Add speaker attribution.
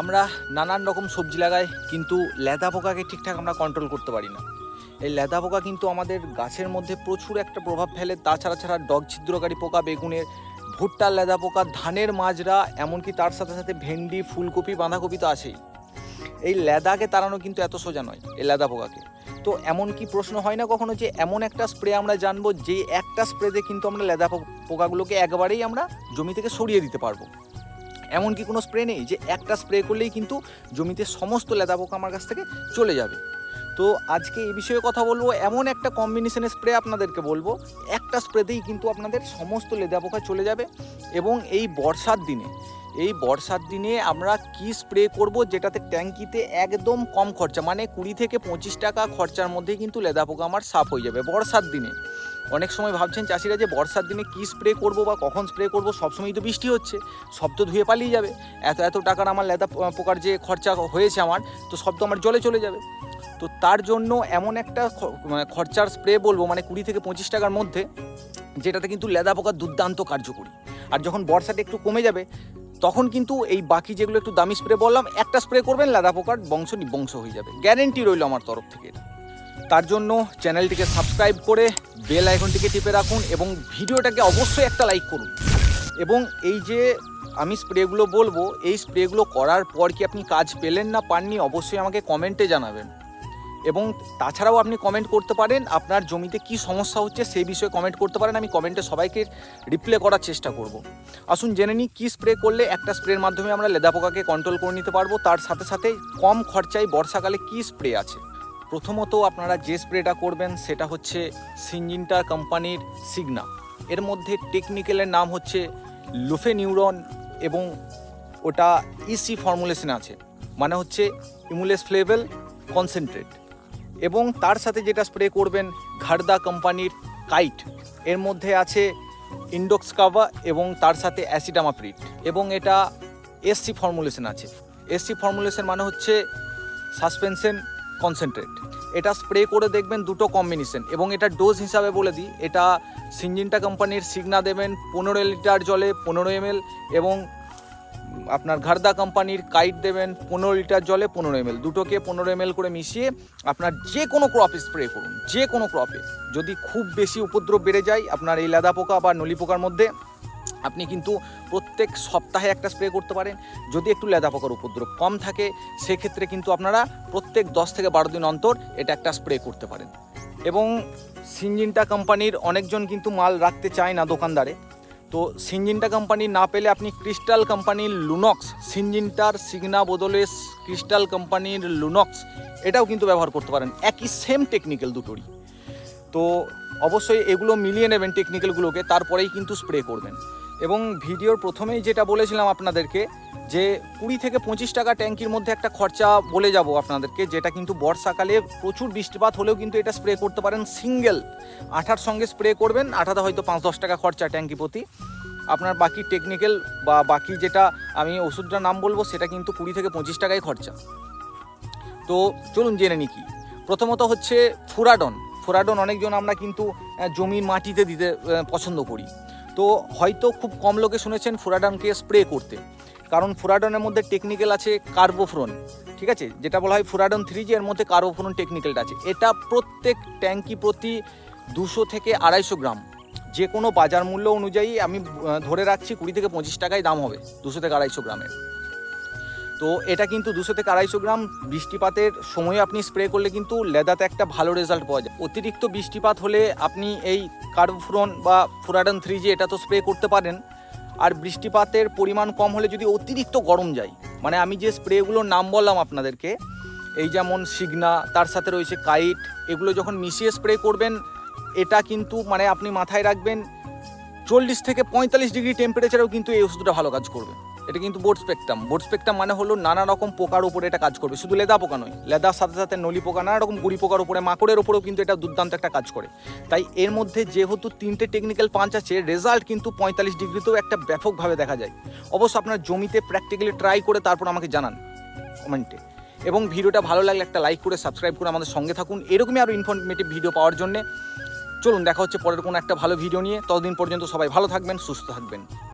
Speaker 1: আমরা নানান রকম সবজি লাগাই, কিন্তু লেদা পোকাকে ঠিকঠাক আমরা কন্ট্রোল করতে পারি না। এই লেদা পোকা কিন্তু আমাদের গাছের মধ্যে প্রচুর একটা প্রভাব ফেলে। তাছাড়া ছাড়া ডগ ছিদ্রকারী পোকা, বেগুনের, ভুট্টার লেদা পোকা, ধানের মাজরা, এমনকি তার সাথে সাথে ভেন্ডি, ফুলকপি, বাঁধাকপি তো আছেই। এই লেদাকে তাড়ানো কিন্তু এত সোজা নয়, এই লেদা পোকাকে। তো এমন কি প্রশ্ন হয় না কখনো যে এমন একটা স্প্রে আমরা জানব, যে একটা স্প্রেতে কিন্তু আমরা লেদা পোকাগুলোকে একবারেই আমরা জমি থেকে সরিয়ে দিতে পারব? এমন কি কোনো স্প্রে নেই যে একটা স্প্রে করলেই কিন্তু জমিতে সমস্ত লেদা পোকা আমার কাছ থেকে চলে যাবে। তো আজকে এই বিষয়ে কথা বলব, এমন একটা কম্বিনেশনের স্প্রে আপনাদেরকে বলব, একটা স্প্রেতেই কিন্তু আপনাদের সমস্ত লেদা পোকা চলে যাবে এবং এই বর্ষার দিনে, এই বর্ষার দিনে আমরা কি স্প্রে করব যেটাতে ট্যাঙ্কিতে একদম কম খরচা মানে কুড়ি থেকে পঁচিশ টাকা খরচার মধ্যেই কিন্তু লেদা পোকা আমার সাফ হয়ে যাবে বর্ষার দিনে। অনেক সময় ভাবছেন চাষিরা যে বর্ষার দিনে কী স্প্রে করব বা কখন স্প্রে করব? সবসময় তো বৃষ্টি হচ্ছে। সব তো ধুয়ে পালিয়ে যাবে। এত এত টাকার আমার লেদা পোকার যে খরচা হয়েছে আমার, তো সব তো আমার জলে চলে যাবে। তো তার জন্য এমন একটা মানে খরচার স্প্রে বলব মানে কুড়ি থেকে পঁচিশ টাকার মধ্যে, যেটাতে কিন্তু লেদা পোকার দুর্দান্ত কার্যকরী। আর যখন বর্ষাটা একটু কমে যাবে, তখন কিন্তু এই বাকি যেগুলো একটু দামি স্প্রে বললাম, একটা স্প্রে করবেন, লেদা পোকার বংশ নিবংশ হয়ে যাবে। গ্যারেন্টি রইল আমার তরফ থেকে এটা। তার জন্য চ্যানেলটিকে সাবস্ক্রাইব করে বেল আইকনটিকে টিপে রাখুন এবং ভিডিওটাকে অবশ্যই একটা লাইক করুন। এবং এই যে আমি স্প্রেগুলো বলব, এই স্প্রেগুলো করার পর কি আপনি কাজ পেলেন না পাননি অবশ্যই আমাকে কমেন্টে জানাবেন। এবং তাছাড়াও আপনি কমেন্ট করতে পারেন, আপনার জমিতে কি সমস্যা হচ্ছে সেই বিষয়ে কমেন্ট করতে পারেন, আমি কমেন্টে সবাইকে রিপ্লে করার চেষ্টা করব। আসুন জেনে নিই কী স্প্রে করলে একটা স্প্রের মাধ্যমে আমরা লেদা পোকাকে কন্ট্রোল করে নিতে পারব, তার সাথে সাথে কম খরচায় বর্ষাকালে কী স্প্রে আছে। প্রথমত আপনারা যে স্প্রেটা করবেন সেটা হচ্ছে সিনজিনটার কোম্পানির সিগনা। এর মধ্যে টেকনিক্যালের নাম হচ্ছে লুফে নিউরন এবং ওটা ইসি ফর্মুলেশন আছে মানে হচ্ছে ইমুলেস ফ্লেভেল কনসেন্ট্রেট। এবং তার সাথে যেটা স্প্রে করবেন ঘাড়দা কোম্পানির কাইট, এর মধ্যে আছে ইন্ডোক্স কাভা এবং তার সাথে অ্যাসিডামাপ্রিট এবং এটা এসসি ফর্মুলেশন আছে। এসসি ফর্মুলেশন মানে হচ্ছে সাসপেনশন কনসেন্ট্রেট এটা স্প্রে করে দেখবেন দুটো কম্বিনেশন এবং এটা ডোজ হিসাবে বলে দিই। এটা সিনজিনটা কোম্পানির সিগনা দেবেন পনেরো লিটার জলে পনেরো এমএল এবং আপনার ঘারদা কোম্পানির কাইট দেবেন পনেরো লিটার জলে পনেরো এমএল দুটোকে পনেরো এমএল করে মিশিয়ে আপনার যে কোনো ক্রপে স্প্রে করুন, যে কোনো ক্রপে যদি খুব বেশি উপদ্রব বেড়ে যায় আপনার এই লাদা পোকা বা নলি পোকার মধ্যে আপনি কিন্তু প্রত্যেক সপ্তাহে একটা স্প্রে করতে পারেন। যদি একটু লেদা পোকার উপদ্রব কম থাকে, সেক্ষেত্রে কিন্তু আপনারা প্রত্যেক দশ থেকে বারো দিন অন্তর এটা একটা স্প্রে করতে পারেন। এবং সিনজিনটা কোম্পানির অনেকজন কিন্তু মাল রাখতে চায় না দোকানদারে। তো সিনজিনটা কোম্পানি না পেলে আপনি ক্রিস্টাল কোম্পানির লুনক্স সিনজিনটার সিগনা বদলে ক্রিস্টাল কোম্পানির লুনক্স এটাও কিন্তু ব্যবহার করতে পারেন। একই সেম টেকনিক্যাল দুটোরই। তো অবশ্যই এগুলো মিলিয়ে নেবেন টেকনিক্যালগুলোকে তারপরেই কিন্তু স্প্রে করবেন। এবং ভিডিওর প্রথমেই যেটা বলেছিলাম আপনাদেরকে, যে কুড়ি থেকে পঁচিশ টাকা ট্যাঙ্কির মধ্যে একটা খরচা বলে যাব আপনাদেরকে, যেটা কিন্তু বর্ষাকালে প্রচুর বৃষ্টিপাত হলেও কিন্তু এটা স্প্রে করতে পারেন সিঙ্গেল। আঠার সঙ্গে স্প্রে করবেন, আঠাতে হয়তো পাঁচ দশ টাকা খরচা ট্যাঙ্কি প্রতি। আপনার বাকি টেকনিক্যাল বা বাকি যেটা আমি ওষুধটার নাম বলব, সেটা কিন্তু কুড়ি থেকে পঁচিশ টাকাই খরচা। তো চলুন জেনে নিই কি। প্রথমত হচ্ছে ফুরাডন। ফুরাডন অনেকজন আমরা কিন্তু জমির মাটিতে দিতে পছন্দ করি। তো হয়তো খুব কম লোকে শুনেছেন ফুরাডনকে স্প্রে করতে। কারণ ফুরাডনের মধ্যে টেকনিক্যাল আছে কার্বোফ্রন ঠিক আছে? যেটা বলা হয় ফুরাডন থ্রি জি এর মধ্যে কার্বোফ্রন টেকনিক্যালটা আছে। এটা প্রত্যেক ট্যাঙ্কি প্রতি দুশো থেকে আড়াইশো গ্রাম। যে কোনো বাজার মূল্য অনুযায়ী আমি ধরে রাখছি কুড়ি থেকে পঁচিশ টাকায় দাম হবে, দুশো থেকে আড়াইশো গ্রামের। তো এটা কিন্তু দুশো থেকে আড়াইশো গ্রাম বৃষ্টিপাতের সময়ে আপনি স্প্রে করলে কিন্তু লেদাতে একটা ভালো রেজাল্ট পাওয়া যায়। অতিরিক্ত বৃষ্টিপাত হলে আপনি এই কার্বোফ্রন বা ফুরাডন থ্রি জি এটা তো স্প্রে করতে পারেন, আর বৃষ্টিপাতের পরিমাণ কম হলে যদি অতিরিক্ত গরম যায় মানে আমি যে স্প্রেগুলোর নাম বললাম আপনাদেরকে, এই যেমন সিগনা, তার সাথে রয়েছে কাইট এগুলো যখন মিশিয়ে স্প্রে করবেন, এটা কিন্তু মানে আপনি মাথায় রাখবেন, চল্লিশ থেকে পঁয়তাল্লিশ ডিগ্রি টেম্পারেচারেও কিন্তু এই ওষুধটা ভালো কাজ করবে। এটা কিন্তু বোর্ড স্পেকট্রাম বোর্ড স্পেকট্রাম মানে হলো নানা রকম পোকার উপরে এটা কাজ করবে। শুধু লেদা পোকা নয়, লেদার সাথে সাথে নলি পোকা, নানা রকম গুড়ি পোকার উপরে, মাকড়ের উপরেও কিন্তু এটা দুর্দান্ত একটা কাজ করে। তাই এর মধ্যে যেহেতু তিনটে টেকনিক্যাল পাঞ্চ আছে রেজাল্ট কিন্তু পঁয়তাল্লিশ ডিগ্রিতেও একটা ব্যাপকভাবে দেখা যায়। অবশ্য আপনার জমিতে প্র্যাকটিক্যালি ট্রাই করে তারপর আমাকে জানান কমেন্টে এবং ভিডিওটা ভালো লাগলে একটা লাইক করে সাবস্ক্রাইব করে আমাদের সঙ্গে থাকুন। এরকমই আরও ইনফরমেটিভ ভিডিও পাওয়ার জন্য। চলুন, দেখা হচ্ছে পরের কোনো একটা ভালো ভিডিও নিয়ে। ততদিন পর্যন্ত সবাই ভালো থাকবেন, সুস্থ থাকবেন।